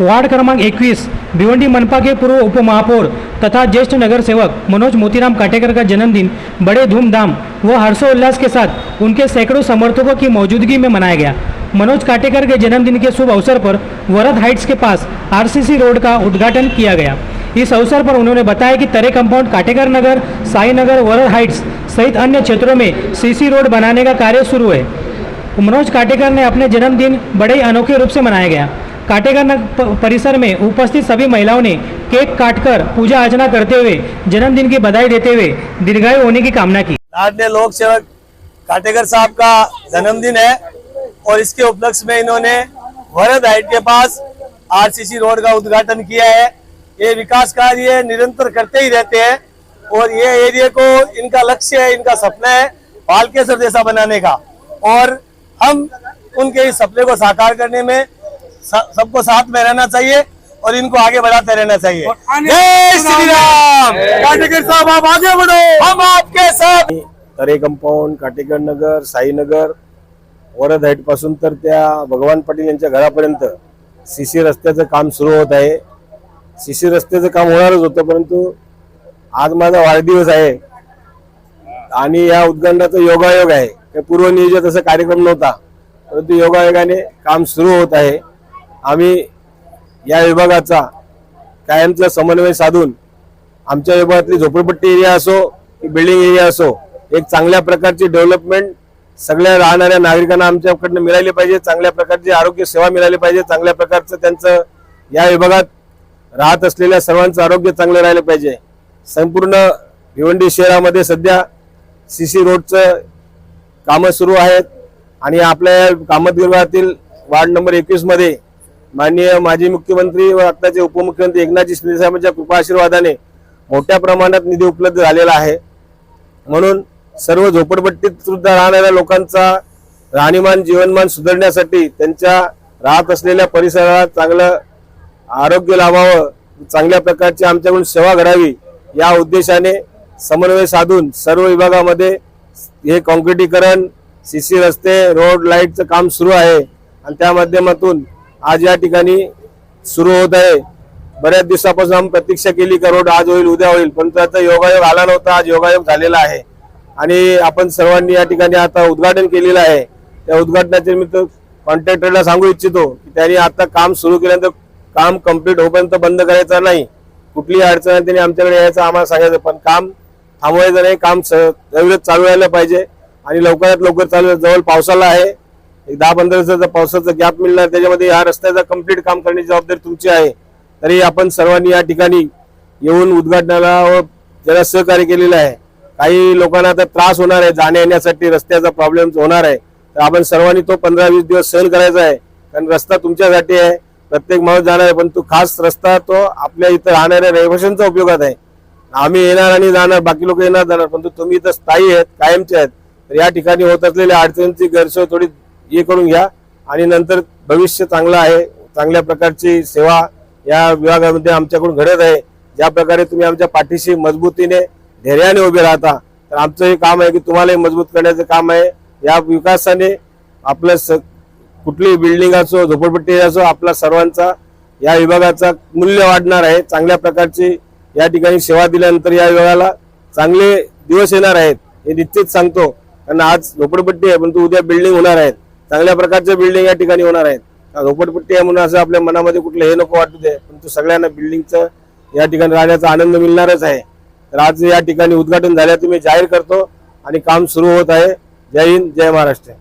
Ward क्रमांक एकवीस, भिवंडी मनपा के पूर्व उपमहापौर तथा ज्येष्ठ नगरसेवक मनोज मोतीराम काटेकर का जन्मदिन बड़े धूमधाम व हर्षोल्लास के साथ उनके सैकड़ों समर्थकों की मौजूदगी में मनाया गया। मनोज काटेकर के जन्मदिन के शुभ अवसर पर वरद हाइट्स के पास आरसीसी रोड का उद्घाटन किया गया। इस अवसर पर उन्होंने बताया कि तरे कंपाउंड, काटेकर नगर, साई नगर, वरद हाइट्स सहित अन्य क्षेत्रों में सीसी रोड बनाने का कार्य शुरू है। मनोज काटेकर ने अपने जन्मदिन बड़े ही अनोखे रूप से मनाया गया। काटेकर परिसर में उपस्थित सभी महिलाओं ने केक काटकर पूजा अर्चना करते हुए जन्मदिन की बधाई देते हुए दीर्घायु होने की कामना की। लाडले लोक सेवक काटेकर साहब का जन्मदिन है और इसके उपलक्ष्य में इन्होंने वरद हाइट के पास आरसीसी रोड का उद्घाटन किया है। ये विकास कार्य निरंतर करते ही रहते हैं और ये एरिया को इनका लक्ष्य है, इनका सपना है बालकेश्वर जैसा बनाने का। और हम उनके इस सपने को साकार करने में सबको साथ में रहना चाहिए और इनको आगे बढ़ाते रहना चाहिए। जय श्री राम! काटेकर साहब आप आगे बढ़ो। हम आपके साथ तरे कंपाऊंड काटेकर नगर साईनगर वरद हाईटपासून तर त्या भगवान पाटील यांच्या घरापर्यंत सीसी रस्त्याचं काम सुरू होत आहे. सीसी रस्त्याचं काम होणारच होतं परंतु आज माझा वाढदिवस आहे. आणि या उद्घाटनाचा योगायोग आहे. पूर्वनियोजित असा कार्यक्रम नव्हता परंतु योगायोगाने काम सुरू होत आहे. आम्ही या विभागाचा कायमचा समन्वय साधून आमच्या विभागातली झोपडपट्टी एरिया असो की बिल्डिंग एरिया असो एक चांगल्या प्रकारची डेव्हलपमेंट सगळ्या राहणाऱ्या नागरिकांना आमच्याकडनं मिळाली पाहिजे चांगल्या प्रकारची आरोग्य सेवा मिळाली पाहिजे चांगल्या प्रकारचं त्यांचं या विभागात राहत असलेल्या सर्वांचं आरोग्य चांगलं राहिलं पाहिजे. संपूर्ण भिवंडी शहरामध्ये सध्या सी सी रोडचं कामं सुरू आहेत आणि आपल्या या विभागातील वार्ड नंबर एकवीसमध्ये माननीय माजी मुख्यमंत्री व आत्ताचे उपमुख्यमंत्री एकनाथजी शिंदे साहेबांच्या कृपा आशीर्वादाने मोठ्या प्रमाणात निधी उपलब्ध झालेला आहे. म्हणून सर्व झोपडपट्टीत सुद्धा राहणाऱ्या लोकांचा राहणीमान जीवनमान सुधारण्यासाठी त्यांच्या राहत असलेल्या परिसराला चांगलं आरोग्य लाभावं चांगल्या प्रकारची आमच्याकडून सेवा घडावी या उद्देशाने समन्वय साधून सर्व विभागामध्ये हे कॉन्क्रिटीकरण सीसी रस्ते रोड लाईटचं काम सुरू आहे. आणि त्या माध्यमातून आज या ठिकाणी सुरू होत आहे. बऱ्याच दिवसापासून आम्ही प्रतीक्षा केली का रोड आज होईल उद्या होईल पण आता योगायोग आला नव्हता आज योगायोग झालेला आहे. आणि आपण सर्वांनी या ठिकाणी आता उद्घाटन केलेलं आहे. त्या उद्घाटनाच्या निमित्त कॉन्ट्रॅक्टरला सांगू इच्छितो की त्यांनी आता काम सुरू केल्यानंतर काम कंप्लीट होईपर्यंत बंद करायचं नाही. कुठलीही अडचण त्यांनी आमच्याकडे यायचं आम्हाला सांगायचं पण काम थांबवायचं नाही काम सगळं चालू राहिलं पाहिजे. आणि लवकरात लवकर चालू जवळ पावसाला आहे. एक दहा पंधरा दिवसाचा पावसाचा गॅप मिळणार त्याच्यामध्ये या रस्त्याचं कंप्लीट काम करण्याची जबाबदारी तुमची आहे. तरी आपण सर्वांनी या ठिकाणी येऊन उद्घाटनाला व जरा सहकार्य केलेलं आहे काही लोकांना आता त्रास होणार आहे जाण्या येण्यासाठी रस्त्याचा प्रॉब्लेम होणार आहे तर आपण सर्वांनी तो पंधरा वीस दिवस सहन करायचा आहे. कारण रस्ता तुमच्यासाठी आहे प्रत्येक माणूस जाणार आहे पण तो खास रस्ता तो आपल्या इथं राहणाऱ्या रहिवाशांचा उपयोगात आहे. आम्ही येणार आणि जाणार बाकी लोक येणार जाणार पण तुम्ही इथं स्थायी आहेत कायमचे आहेत. तर या ठिकाणी होत असलेल्या अडचणींची गैरसोय थोडी हे करून घ्या. आणि नंतर भविष्य चांगलं आहे. चांगल्या प्रकारची सेवा या विभागामध्ये आमच्याकडून घडत आहे. ज्या प्रकारे तुम्ही आमच्या पाठीशी मजबूतीने धैर्याने उभे राहता तर आमचं हे काम आहे की तुम्हालाही मजबूत करण्याचं काम आहे. या विकासाने आपलं स कुठलीही बिल्डिंग असो झोपडपट्टी असो आपला सर्वांचा या विभागाचा मूल्य वाढणार आहे. चांगल्या प्रकारची या ठिकाणी सेवा दिल्यानंतर या विभागाला चांगले दिवस येणार आहेत. हे निश्चित सांगतो. कारण आज झोपडपट्टी आहे परंतु उद्या बिल्डिंग होणार आहेत. चांगल्या प्रकारच्या बिल्डिंग या ठिकाणी होणार आहेत. झोपडपट्टी आहे म्हणून असं आपल्या मनामध्ये कुठलं हे नको वाटू दे परंतु सगळ्यांना बिल्डिंगचं या ठिकाणी राहण्याचा आनंद मिळणारच आहे. तर आज या ठिकाणी उद्घाटन झाल्याचं मी जाहीर करतो आणि काम सुरू होत आहे. जय हिंद जय महाराष्ट्र.